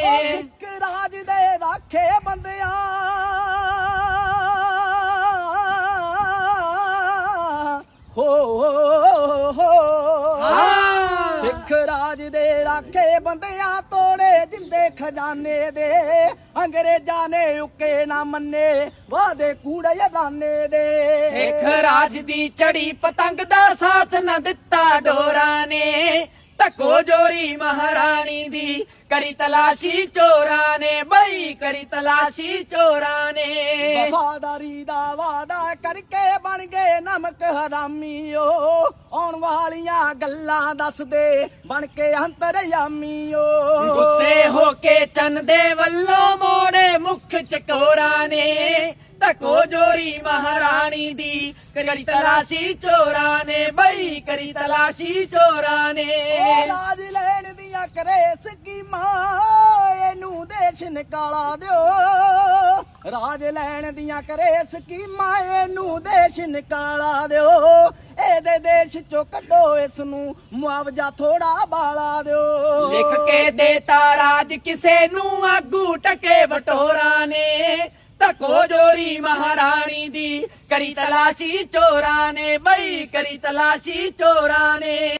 ਸਿੱਖ ਰਾਜ ਦੇ ਰਾਖੇ ਬੰਦਿਆਂ। ਹਾਂ। ਸਿੱਖ ਰਾਜ ਦੇ ਰਾਖੇ ਬੰਦਿਆਂ ਤੋੜੇ ਜਿੰਦੇ ਖਜ਼ਾਨੇ ਦੇ। ਅੰਗਰੇਜ਼ਾਂ ਨੇ ਉੱਕੇ ਨਾ ਮੰਨੇ ਵਾਦੇ ਕੂੜੇ ਰਾਨੇ ਦੇ। ਸਿੱਖ ਰਾਜ ਦੀ ਚੜੀ ਪਤੰਗ ਦਾ ਸਾਥ ਨਾ ਦਿੱਤਾ ਡੋਰਾਂ ਨੇ। ਧੱਕੋ ਜੋਰੀ ਮਹਾਰਾਣੀ ਦੀ। ਕਰੀ ਤਲਾਸ਼ੀ ਚੋਰਾਂ ਨੇ ਬਈ ਕਰੀ ਤਲਾਸ਼ੀ ਚੋਰਾਂ ਨੇ। ਵਫਾਦਾਰੀ ਦਾ ਵਾਦਾ ਕਰਕੇ ਬਣ ਗਏ ਨਮਕ ਹਰਾਮੀਓ ਆਉਣ ਵਾਲੀਆਂ ਗੱਲਾਂ ਦੱਸਦੇ ਬਣ ਕੇ ਅੰਤਰਯਾਮੀਓ ਗੁੱਸੇ ਹੋ ਕੇ ਚੰਨ ਦੇ ਵੱਲੋਂ ਮੋੜੇ ਮੁਖ ਚਕੋਰਾਂ ਨੇ। ਧੱਕੋ ਜੋਰੀ ਮਹਾਰਾਣੀ ਦੀ ਕਰੀ ਤਲਾਸ਼ੀ ਚੋਰਾਂ ਨੇ ਬਈ ਕਰੀ ਤਲਾਸ਼ੀ ਚੋਰਾਂ ਨੇ। ਕਰੇ ਸਕੀਮਾਂ, ਇਹਨੂੰ ਦੇਸ਼ ਨਿਕਾਲਾ ਦਿਓ। ਰਾਜ ਲੈਣ ਦੀਆਂ ਕਰੇ ਸਕੀਮਾਂ, ਇਹਨੂੰ ਦੇਸ਼ ਨਿਕਾਲਾ ਦਿਓ। ਇਹਦੇ ਦੇਸ਼ ਚੋਂ ਕੱਢੋ ਇਸ ਨੂੰ ਮੁਆਵਜ਼ਾ ਥੋੜਾ ਬਾਲਾ ਦਿਓ। ਲਿਖ ਕੇ ਦੇਤਾ ਰਾਜ ਕਿਸੇ ਨੂੰ, ਆਗੂ ਟਕੇ ਵਟੋਰਾ ਨੇ। ਧੱਕੋ ਜੋਰੀ ਮਹਾਰਾਣੀ ਦੀ, ਕਰੀ ਤਲਾਸ਼ੀ ਚੋਰਾਂ ਨੇ। ਬਈ ਕਰੀ ਤਲਾਸ਼ੀ ਚੋਰਾਂ ਨੇ।